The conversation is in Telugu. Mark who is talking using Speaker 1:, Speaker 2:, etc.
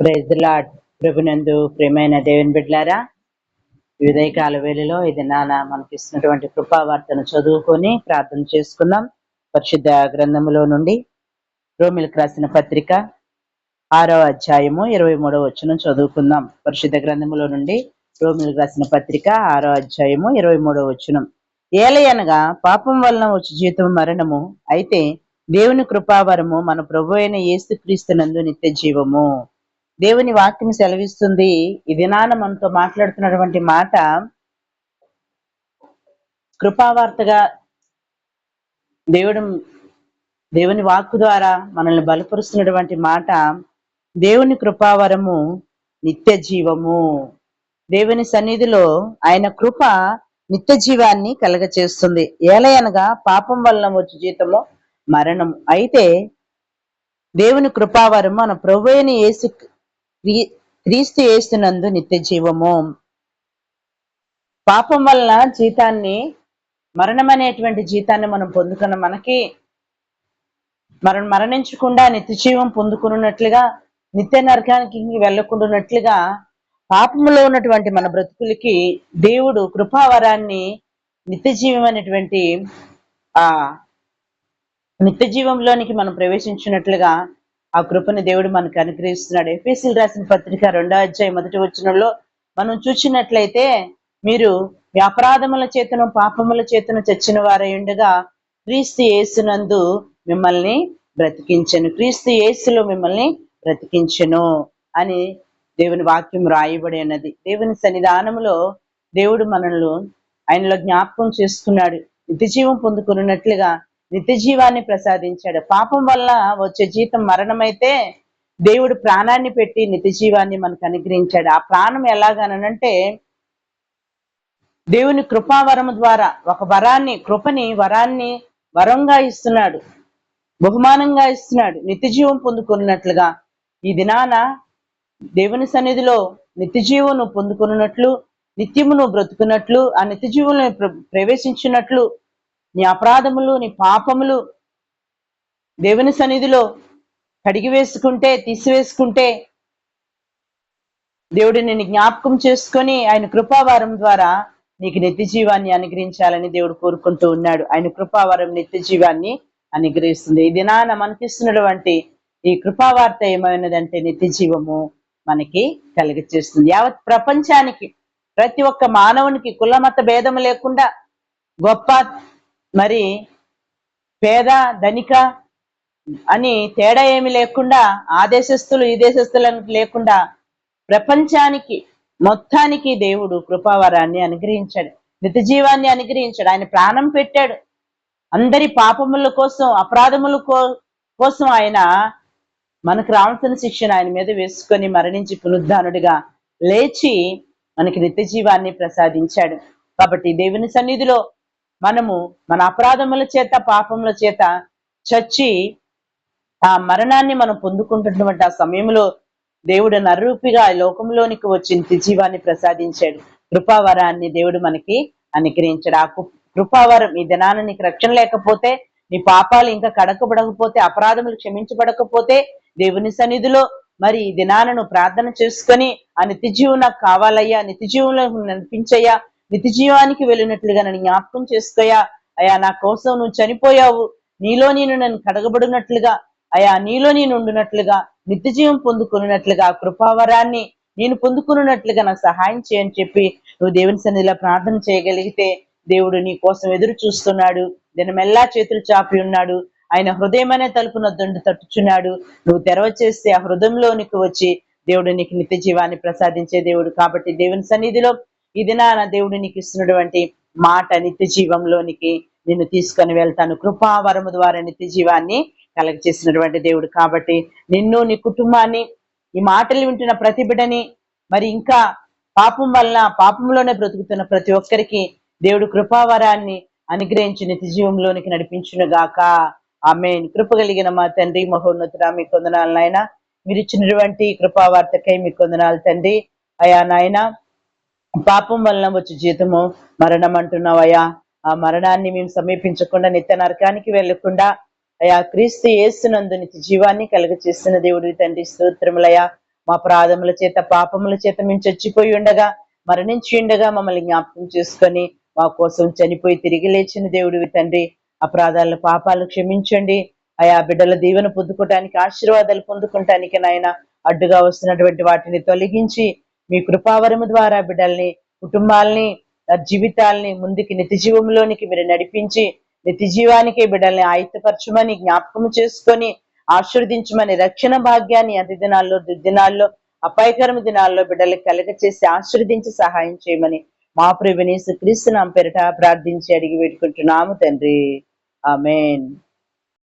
Speaker 1: ప్రైజ్ లాడ్ ప్రభునందు ప్రేమైన దేవుని బిడ్లారా ఈ ఉదయకాల వేళలో ఇది నాన్న మనకిస్తున్నటువంటి కృపావార్తను చదువుకొని ప్రార్థన చేసుకుందాం. పరిశుద్ధ గ్రంథములో నుండి రోమిలకు రాసిన పత్రిక ఆరో అధ్యాయము ఇరవై మూడవ వచనం చదువుకుందాం. పరిశుద్ధ గ్రంథములో నుండి రోమిలకు రాసిన పత్రిక ఆరో అధ్యాయము ఇరవై మూడవ వచనం. ఏలయనగా పాపం వలన వచ్చి జీవితం మరణము అయితే దేవుని కృపావరము మన ప్రభు అయిన యేసుక్రీస్తునందు నిత్య జీవము. దేవుని వాక్యం సెలవిస్తుంది. ఈ దినాన మనతో మాట్లాడుతున్నటువంటి మాట కృపావార్తగా దేవుడు దేవుని వాక్కు ద్వారా మనల్ని బలపరుస్తున్నటువంటి మాట దేవుని కృపావరము నిత్య జీవము దేవుని సన్నిధిలో ఆయన కృప నిత్య జీవాన్ని కలగచేస్తుంది. ఏలయనగా పాపం వలన వచ్చి జీతము మరణం అయితే దేవుని కృపావరం మన ప్రభు అయిన యేసు క్రీస్తు యేసునందు నిత్య జీవము. పాపం వల్ల జీతాన్ని మరణం అనేటువంటి జీతాన్ని మనం పొందుకున్న మనకి మనం మరణించకుండా నిత్య జీవం పొందుకున్నట్లుగా నిత్య నరకానికి వెళ్ళకుండా పాపములో ఉన్నటువంటి మన బ్రతుకులకి దేవుడు కృపావరాన్ని నిత్య జీవం అనేటువంటి ఆ నిత్య జీవంలోనికి మనం ప్రవేశించినట్లుగా ఆ కృపని దేవుడు మనకు అనుగ్రహిస్తున్నాడు. ఎఫ్ఎస్సీలు రాసిన పత్రిక రెండో అధ్యాయం మొదటి వచనంలో మనం చూసినట్లయితే మీరు వ్యాపరాధముల అపరాధముల చేతను పాపముల చేతను చచ్చిన వారై ఉండగా క్రీస్తు యేసునందు మిమ్మల్ని బ్రతికించను. క్రీస్తు యేసులో మిమ్మల్ని బ్రతికించను అని దేవుని వాక్యం రాయబడి ఉన్నది. దేవుని సన్నిధానములో దేవుడు మనల్ని ఆయనలో జ్ఞాపకం చేసుకున్నాడు. నిత్య జీవం పొందుకున్నట్లుగా నిత్య జీవాన్ని ప్రసాదించాడు. పాపం వల్ల వచ్చే జీతం మరణమైతే దేవుడు ప్రాణాన్ని పెట్టి నిత్య జీవాన్ని మనకు అనుగ్రహించాడు. ఆ ప్రాణం ఎలాగనంటే దేవుని కృపావరము ద్వారా ఒక వరాన్ని కృపని వరాన్ని వరంగా ఇస్తున్నాడు. బహుమానంగా ఇస్తున్నాడు. నిత్య జీవం పొందుకున్నట్లుగా ఈ దినాన దేవుని సన్నిధిలో నిత్య పొందుకున్నట్లు నిత్యము నువ్వు బ్రతుకున్నట్లు ఆ నిత్యజీవులను ప్ర- ప్రవేశించినట్లు నీ అపరాధములు నీ పాపములు దేవుని సన్నిధిలో కడిగి వేసుకుంటే తీసివేసుకుంటే దేవుడు నేను జ్ఞాపకం చేసుకొని ఆయన కృపావారం ద్వారా నీకు నిత్య జీవాన్ని అనుగ్రహించాలని దేవుడు కోరుకుంటూ ఉన్నాడు. ఆయన కృపావారం నిత్య జీవాన్ని అనుగ్రహిస్తుంది. ఈ దినాన మనకిస్తున్నటువంటి ఈ కృపావార్త ఏమైనదంటే నిత్య జీవము మనకి కలిగచేస్తుంది. యావత్ ప్రపంచానికి ప్రతి ఒక్క మానవునికి కులమత భేదం లేకుండా గొప్ప మరి పేద ధనిక అని తేడా ఏమి లేకుండా ఆ దేశస్తులు ఈ దేశస్తులను లేకుండా ప్రపంచానికి మొత్తానికి దేవుడు కృపావరాన్ని అనుగ్రహించాడు. నిత్య జీవాన్ని అనుగ్రహించాడు. ఆయన ప్రాణం పెట్టాడు. అందరి పాపముల కోసం అపరాధముల కోసం ఆయన మనకు రావాల్సిన శిక్షణ ఆయన మీద వేసుకొని మరణించి పునరుద్ధానుడిగా లేచి మనకి నిత్య జీవాన్ని ప్రసాదించాడు. కాబట్టి దేవుని సన్నిధిలో మనము మన అపరాధముల చేత పాపముల చేత చచ్చి ఆ మరణాన్ని మనం పొందుకుంటున్నటువంటి ఆ సమయంలో దేవుడు నరూపిగా ఈ లోకంలోనికి వచ్చి నిత్య జీవాన్ని ప్రసాదించాడు. కృపావరాన్ని దేవుడు మనకి అనుగ్రహించాడు. ఆ కృపావరం ఈ దినాన నీకు రక్షణ లేకపోతే నీ పాపాలు ఇంకా కడకబడకపోతే అపరాధములు క్షమించబడకపోతే దేవుని సన్నిధిలో మరి ఈ దినాన ప్రార్థన చేసుకొని ఆ నిత్య జీవం నాకు కావాలయ్యా నిత్య జీవంలో నడిపించయ్యా నిత్య జీవానికి వెళ్ళినట్లుగా నన్ను జ్ఞాపకం చేసుకోయా. అయా నా కోసం నువ్వు చనిపోయావు. నీలో నేను నన్ను కడగబడినట్లుగా అయా నీలో నేను ఉండునట్లుగా నిత్య జీవం పొందుకున్నట్లుగా కృపావరాన్ని నేను పొందుకున్నట్లుగా నాకు సహాయం చేయని చెప్పి నువ్వు దేవుని సన్నిధిలో ప్రార్థన చేయగలిగితే దేవుడు నీ కోసం ఎదురు చూస్తున్నాడు. దినమెల్లా చేతులు చాపి ఉన్నాడు. ఆయన హృదయమనే తలుపున దొండు తట్టుచున్నాడు. నువ్వు తెరవ చేస్తే ఆ హృదయంలోనికి వచ్చి దేవుడు నీకు నిత్య జీవాన్ని ప్రసాదించే దేవుడు కాబట్టి దేవుని సన్నిధిలో ఈ దినాన దేవుడు నీకు ఇస్తున్నటువంటి మాట నిత్య జీవంలోనికి నిన్ను తీసుకొని వెళ్తాను. కృపావరము ద్వారా నిత్య జీవాన్ని కలగ చేసినటువంటి దేవుడు కాబట్టి నిన్ను నీ కుటుంబాన్ని ఈ మాటలు వింటున్న ప్రతి బిడ్డని మరి ఇంకా పాపం వలన పాపంలోనే బ్రతుకుతున్న ప్రతి ఒక్కరికి దేవుడు కృపావరాన్ని అనుగ్రహించి నిత్య జీవంలోనికి నడిపించునుగాక ఆమె కృప కలిగిన మా తండ్రి మహోన్నతుడా మీ కొందనాలు నాయన. మీరు ఇచ్చినటువంటి కృపావార్తకై మీ కొందనాలు తండ్రి. అయా నాయనా పాపం వలన వచ్చే జీతము మరణం అంటున్నావయ్యా. ఆ మరణాన్ని మేము సమీపించకుండా నిత్య నరకానికి వెళ్ళకుండా అయా క్రీస్తు యేసునందు నిత్య జీవాన్ని కలుగ చేస్తున్న దేవుడి తండ్రి స్తోత్రములయ్యా. మా ప్రాధముల చేత పాపముల చేత మేము చచ్చిపోయి ఉండగా మరణించి ఉండగా మమ్మల్ని జ్ఞాపకం చేసుకొని మా కోసం చనిపోయి తిరిగి లేచిన దేవుడివి తండ్రి అపరాధాలను పాపాలు క్షమించండి. ఆయా బిడ్డల దీవెన పొందుకోవటానికి ఆశీర్వాదాలు పొందుకోవటానికి నాయన అడ్డుగా వస్తున్నటువంటి వాటిని తొలగించి మీ కృపావరము ద్వారా బిడ్డల్ని కుటుంబాల్ని జీవితాల్ని ముందుకి నిత్య జీవంలోనికి మీరు నడిపించి నిత్య జీవానికి బిడ్డల్ని ఆయుత్తపరచమని జ్ఞాపకం చేసుకొని ఆశీర్వదించమని రక్షణ భాగ్యాన్ని అతి దినాల్లో దుర్దినాల్లో అపాయకరమ దినాల్లో బిడ్డలకు కలగ చేసి ఆశీర్వదించి సహాయం చేయమని మా ప్రివిని క్రీస్తు నామ పేరిట ప్రార్థించి అడిగి పెట్టుకుంటున్నాము తండ్రి. ఆమెన్.